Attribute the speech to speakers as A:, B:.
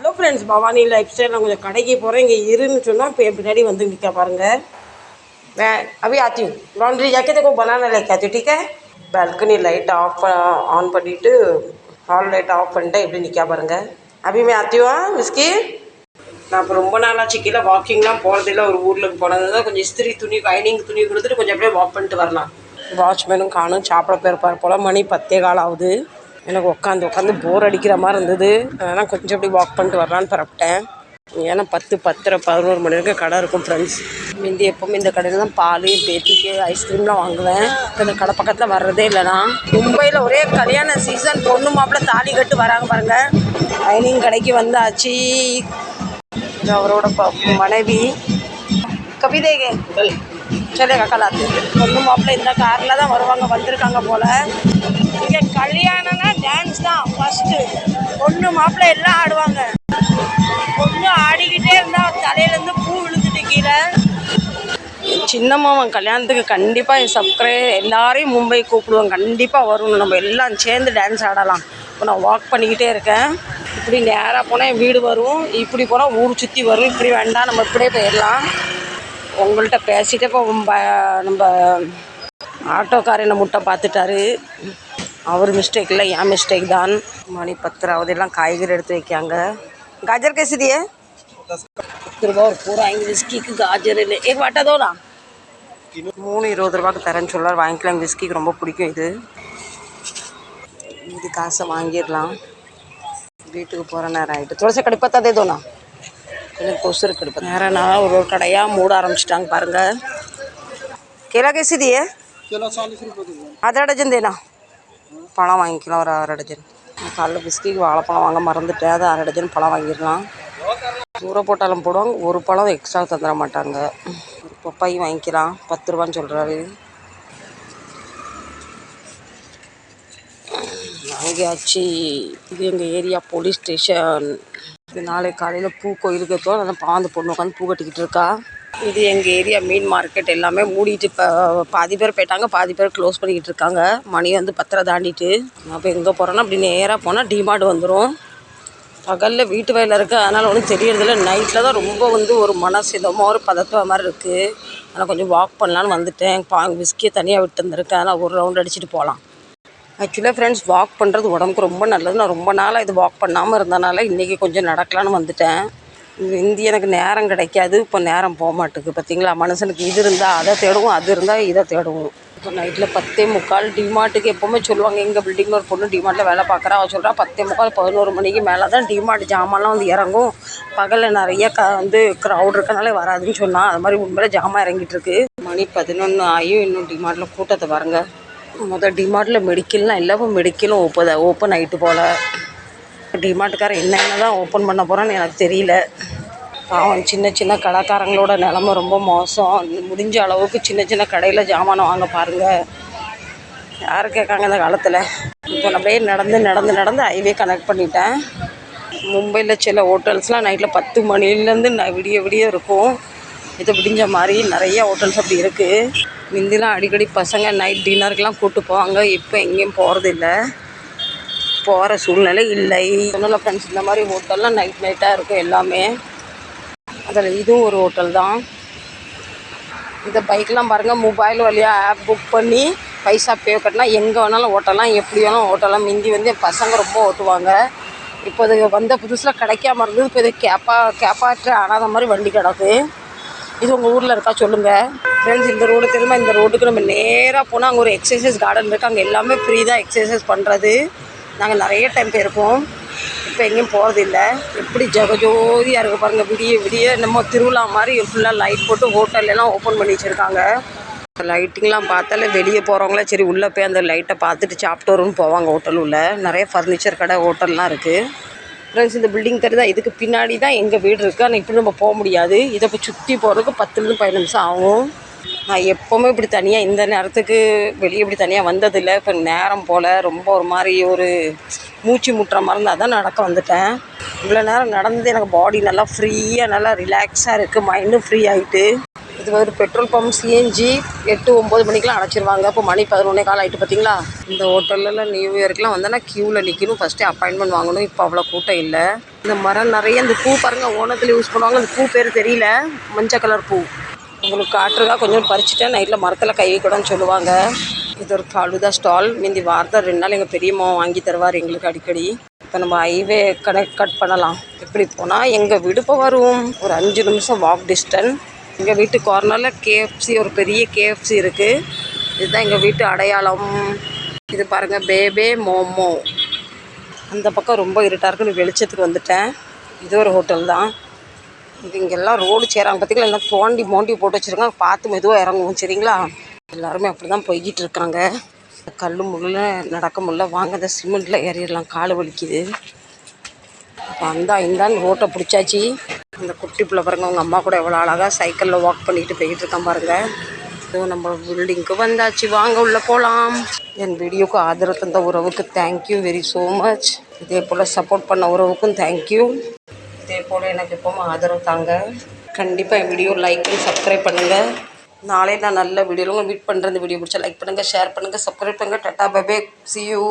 A: hello friends Bhavani lifestyle நான் கொஞ்சம் கடைக்கு போகிறேன் இங்கே இருன்னு சொன்னால் இப்போ என் பின்னாடி வந்து நிற்க பாருங்க मैं अभी आती हूँ लॉन्ड्री जाके देखो बनाना लेके आती हूँ ठीक है பால்கனி லைட் ஆஃப் ஆன் பண்ணிவிட்டு ஹால் லைட் ஆஃப் பண்ணிட்டேன் எப்படி நிற்க பாருங்க அபி மே ஆத்தியுவா மிஸ்கி நான் இப்போ ரொம்ப நாளாச்சு கீழே வாக்கிங்லாம் போகிறதில்ல ஒரு ஊரில் போனது தான் கொஞ்சம் இஸ்திரி துணி லைனிங் துணி கொடுத்துட்டு கொஞ்சம் அப்படியே வாக் பண்ணிட்டு வரலாம் வாட்ச்மேனும் காணும் சாப்பிட போயிருப்பார் போல் மணி பத்தே கால் ஆகுது எனக்கு உட்காந்து உட்காந்து போர் அடிக்கிற மாதிரி இருந்தது. அதனால் கொஞ்சம் அப்படி வாக் பண்ணிட்டு வரலான்னு பரப்பிட்டேன் ஏன்னா பத்து பத்தரை பதினோரு மணி வரைக்கும் கடை இருக்கும் ஃப்ரெண்ட்ஸ் முந்தி எப்போவுமே இந்த கடையில் தான் பால் பேத்திக்கு ஐஸ்கிரீம்லாம் வாங்குவேன். இந்த கடை பக்கத்தில் வர்றதே இல்லைனா மும்பையில் ஒரே கல்யாண சீசன் பொண்ணு மாப்பிள்ள தாலி கட்டு வராங்க பாருங்க. ஐனிங் கடைக்கு வந்தாச்சு. இது அவரோட ப- மனைவி. கவிதைகே சரி கக்கலாத்து பொண்ணு மாப்பிள்ளை இந்த காரில் தான் வருவாங்க வந்திருக்காங்க போல். இங்கே கல்யாணம்னா டான்ஸ் தான் ஃபஸ்ட்டு பொண்ணு மாப்பிள்ளை எல்லாம் ஆடுவாங்க. பொண்ணு ஆடிக்கிட்டே இருந்தா தலையிலேருந்து பூ விழுந்துட்டு கீழே. சின்னம்மாவன் கல்யாணத்துக்கு கண்டிப்பாக என் சப்ஸ்கிரை எல்லாரையும் மும்பை கூப்பிடுவோம் கண்டிப்பாக வரும் நம்ம எல்லாம் சேர்ந்து டான்ஸ் ஆடலாம். இப்போ நான் வாக் பண்ணிக்கிட்டே இருக்கேன். இப்படி நேராக போனால் என் வீடு வரும். இப்படி போனால் ஊர் சுற்றி வரும். இப்படி வேண்டாம் நம்ம இப்படியே போயிடலாம். உங்கள்கிட்ட பேசிட்டே இப்போ நம்ம ஆட்டோக்கார் என்ன முட்டை பார்த்துட்டாரு. அவர் மிஸ்டேக் இல்லை என் மிஸ்டேக் தான் மணி பத்தராவது எல்லாம் காய்கறி எடுத்து வைக்காங்க गाजर कैसे दिए பத்து ரூபா ஒரு பூரா வாங்கி விஸ்கிக்கு காஜர் இல்லை ஏ வாட்டா தோடா மூணு இருபது ரூபாய்க்கு தரேன்னு சொல்லார் வாங்கிக்கலாம் விஸ்கிக்கு ரொம்ப பிடிக்கும் இது இது காசை வாங்கிடலாம் வீட்டுக்கு போகிற நேரம் ஆகிட்டு துளசி கடுப்பத்தா தே தோணா எனக்கு கொசுறு கடுப்பு நேரம் நான் ஒரு ஒரு கடையாக மூட ஆரம்பிச்சிட்டாங்க பாருங்கள் கேலா கேசி தியே
B: केला चालीस
A: பழம் வாங்கிக்கலாம் ஒரு அரை டஜன். காலையில் காலைல பிஸ்கிக்கு வாழைப்பழம் வாங்க மறந்துட்டேன். அது அரை டஜன் பழம் வாங்கிடலாம். தூர போட்டாலும் போடுவாங்க. ஒரு பழம் எக்ஸ்ட்ரா தந்துட மாட்டாங்க. பப்பாயி வாங்கிக்கலாம். பத்து ரூபான்னு சொல்கிறாரு வாங்கியாச்சு. இது எங்கள் ஏரியா போலீஸ் ஸ்டேஷன். இது நாளைக்கு காலையில் பூ கோயிலுக்கு எப்போ அந்த பாந்து பொண்ணு உட்காந்து பூ கட்டிக்கிட்டு இருக்கா. இது எங்கள் ஏரியா மீன் மார்க்கெட் எல்லாமே மூடிட்டு இப்போ பாதி பேர் போயிட்டாங்க பாதி பேர் க்ளோஸ் பண்ணிக்கிட்டு இருக்காங்க. மணி வந்து பத்தரை தாண்டிட்டு. நான் இப்போ எங்கே போகிறோன்னா அப்படி நேராக போனால் டிமார்ட் வந்துடும் பகலில் வீட்டு வேலை இருக்குது அதனால் ஒன்றும் தெரியறதில்ல. நைட்டில் தான் ரொம்ப வந்து ஒரு மனசிதமாக ஒரு பதத்துவ மாதிரி இருக்குது அதனால் கொஞ்சம் வாக் பண்ணலான்னு வந்துட்டேன். பா விஸ்கியை தனியாக விட்டு வந்திருக்கேன். அதனால் ஒரு ரவுண்ட் அடிச்சுட்டு போகலாம் ஆக்சுவலாக ஃப்ரெண்ட்ஸ் வாக் பண்ணுறது உடம்புக்கு ரொம்ப நல்லது. நான் ரொம்ப நாளாக இது வாக் பண்ணாமல் இருந்தனால இன்றைக்கி கொஞ்சம் நடக்கலான்னு வந்துட்டேன். இந்தி எனக்கு நேரம் கிடைக்காது இப்போ நேரம் போக மாட்டேங்குது பார்த்தீங்களா? மனுஷனுக்கு இது இருந்தால் அதை தேடுவோம் அது இருந்தால் இதை தேடுவோம். இப்போ நைட்டில் பத்தே முக்கால் டிமார்ட்டுக்கு எப்போவுமே சொல்லுவாங்க எங்கள் பில்டிங்கில் ஒரு பொண்ணு டிமார்ட்டில் வேலை பார்க்குறா அவள் சொல்கிறா பத்தே முக்கால் பதினோரு மணிக்கு மேலே தான் டிமார்ட் ஜாமான்லாம் வந்து இறங்கும். பகலில் நிறைய க வந்து க்ரௌட் இருக்கனாலே வராதுன்னு சொன்னால் அது மாதிரி உண்மையில ஜாமான் இறங்கிட்டு இருக்கு. மணி பதினொன்று ஆகியும் இன்னும் டிமார்ட்டில் கூட்டத்தை பாருங்க. முதல் டிமார்ட்டில் மெடிக்கல்லாம் இல்லை இப்போ மெடிக்கலும் ஓப்பன் ஓப்பன் ஆகிட்டு போல். டிமார்ட்டுக்காரன் என்ன தான் ஓப்பன் பண்ண போகிறான்னு எனக்கு தெரியல. அவன் சின்ன சின்ன கடைக்காரங்களோட நிலமை ரொம்ப மோசம். முடிஞ்ச அளவுக்கு சின்ன சின்ன கடையில் ஜாமானை வாங்க பாருங்கள் யார் கேட்காங்க இந்த காலத்தில்? இப்போ நான் அப்படியே நடந்து நடந்து நடந்து ஹைவே கனெக்ட் பண்ணிட்டேன். மும்பையில் சில ஹோட்டல்ஸ்லாம் நைட்டில் பத்து மணிலேருந்து ந விடிய விடிய இருக்கும். இது விடிஞ்ச மாதிரி நிறைய ஹோட்டல்ஸ் அப்படி இருக்குது முந்திலாம் அடிக்கடி பசங்க நைட் டின்னருக்கெலாம் கூப்பிட்டு போவாங்க. இப்போ எங்கேயும் போகிறதில்ல போகிற சூழ்நிலை இல்லை. சொன்னல ஃப்ரெண்ட்ஸ் இந்த மாதிரி ஹோட்டல்லாம் நைட் நைட்டாக இருக்கும் எல்லாமே. அதில் இதுவும் ஒரு ஹோட்டல் தான். இந்த பைக்லாம் பாருங்கள் மொபைல் வழியாக ஆப் புக் பண்ணி பைசா பே கட்டினா எங்கே வேணாலும் ஓட்டலாம் எப்படி வேணாலும் ஓட்டலாம் முந்தி வந்து என் பசங்க ரொம்ப ஓட்டுவாங்க. இப்போ இது வந்த புதுசில் கிடைக்காம இருந்தது இப்போ இது கேப்பா கேப்பாற்ற ஆனாத மாதிரி வண்டி கிடக்கு. இது உங்கள் ஊரில் இருக்கா சொல்லுங்கள் ஃப்ரெண்ட்ஸ் இந்த ரோடு தெரியுமா? இந்த ரோட்டுக்கு நம்ம நேராக போனால் அங்கே ஒரு எக்ஸசைஸ் கார்டன் இருக்குது அங்கே எல்லாமே ஃப்ரீ தான் எக்ஸசைஸ் பண்ணுறது நாங்கள் நிறைய டைம் போயிருக்கோம் இப்போ எங்கேயும் போகிறதில்ல எப்படி ஜெகஜோதியாக இருக்குது பாருங்கள் விடிய விடிய நம்ம திருவிழா மாதிரி ஃபுல்லாக லைட் போட்டு ஹோட்டல்லாம் ஓப்பன் பண்ணி வச்சுருக்காங்க. லைட்டிங்லாம் பார்த்தாலே வெளியே போகிறவங்களே சரி உள்ளே போய் அந்த லைட்டை பார்த்துட்டு சாப்பிட்டு வரும்னு போவாங்க ஹோட்டல் உள்ள. நிறைய ஃபர்னிச்சர் கடை ஹோட்டல்லாம் இருக்குது ஃப்ரெண்ட்ஸ் இந்த பில்டிங் தெரியுதா இதுக்கு பின்னாடி தான் எங்கள் வீடு இருக்குது ஆனால் இப்படி நம்ம போக முடியாது. இதை போய் சுற்றி போகிறதுக்கு பத்துலேருந்து பதினஞ்சு நிமிஷம் ஆகும். நான் எப்போவுமே இப்படி தனியாக இந்த நேரத்துக்கு வெளியே இப்படி தனியாக வந்ததில்லை. இப்போ நேரம் போல் ரொம்ப ஒரு மாதிரி ஒரு மூச்சு முட்டுற மாதிரி இருந்தால் தான் நடக்க வந்துட்டேன். இவ்வளோ நேரம் நடந்தது எனக்கு பாடி நல்லா ஃப்ரீயாக நல்லா ரிலாக்ஸாக இருக்குது மைண்டும் ஃப்ரீ ஆகிட்டு இது ஒரு பெட்ரோல் பம்ப் சிஎன்ஜி எட்டு ஒம்பது மணிக்கெலாம் அடைச்சிருவாங்க. இப்போ மணி பதினொன்னே கால் ஆகிட்டு பார்த்தீங்களா இந்த ஹோட்டல்லாம் நியூ இயர்க்கெலாம் வந்தேன்னா க்யூவில் நிற்கணும் ஃபஸ்ட்டே அப்பாயின்மெண்ட் வாங்கணும். இப்போ அவ்வளோ கூட்டம் இல்லை. இந்த மரம் நிறைய இந்த பூ பாருங்கள் ஓணத்தில் யூஸ் பண்ணுவாங்க. அந்த பூ பேர் தெரியல. மஞ்சள் கலர் பூ. உங்களுக்கு காட்டுறதா கொஞ்சம் பறிச்சுட்டேன். நைட்டில் மரத்தில் கை வைக்கூடாதுன்னு சொல்லுவாங்க. இது ஒரு ஃபலுதா ஸ்டால். மீந்தி வாரத்தை ரெண்டு நாள் எங்கள் பெரியம்மா வாங்கி தருவார் எங்களுக்கு அடிக்கடி. இப்போ நம்ம ஹைவே கனெக்ட் கட் பண்ணலாம். எப்படி போனால் எங்கள் வீடு வரும். ஒரு அஞ்சு நிமிஷம் வாக் டிஸ்டன்ஸ் எங்கள் வீட்டு கார்னரில் கேஎஃப்சி ஒரு பெரிய கேஎஃப்சி இருக்குது இதுதான் எங்கள் வீட்டு அடையாளம். இது பாருங்கள் பேபே மோமோ அந்த பக்கம் ரொம்ப இருட்டாக இருக்குன்னு வெளிச்சத்துக்கு வந்துட்டேன். இது ஒரு ஹோட்டல் தான். இது இங்கெல்லாம் ரோடு சேராங்க பார்த்தீங்களா எல்லாம் தோண்டி மோண்டி போட்டு வச்சுருக்காங்க. பார்த்து மெதுவாக இறங்குவோம் சரிங்களா? எல்லாருமே அப்படி தான் போய்கிட்டு இருக்காங்க. கல் முள்ள நடக்க முடியல. வாங்க இந்த சிமெண்ட்டில் ஏறிடலாம். கால் வலிக்குது. அப்போ அந்தா இந்தான்னு ரோட்டை பிடிச்சாச்சு. அந்த குட்டி பிள்ளை பாருங்க அவங்க அம்மா கூட எவ்வளோ அழகாக சைக்கிளில் வாக் பண்ணிட்டு போய்கிட்டு இருக்கான் பாருங்க. இதுவும் நம்ம பில்டிங்க்கு வந்தாச்சு. வாங்க உள்ளே போகலாம் என் வீடியோக்கு ஆதரவு தந்த உறவுக்கு தேங்க்யூ வெரி ஸோ மச் இதே போல் சப்போர்ட் பண்ண உறவுக்கும் தேங்க்யூ இதே போல் எனக்கு எப்பவும் ஆதரவு தாங்க. கண்டிப்பாக என் வீடியோ லைக் அண்ட் சப்ஸ்கிரைப் பண்ணுங்கள் நாளே நான் நல்ல வீடியோவில் மீட் பண்ணுற இந்த வீடியோ பிடிச்சா லைக் பண்ணுங்கள் ஷேர் பண்ணுங்கள் சப்ஸ்கிரைப் பண்ணுங்கள் டட்டா பபே சி யூ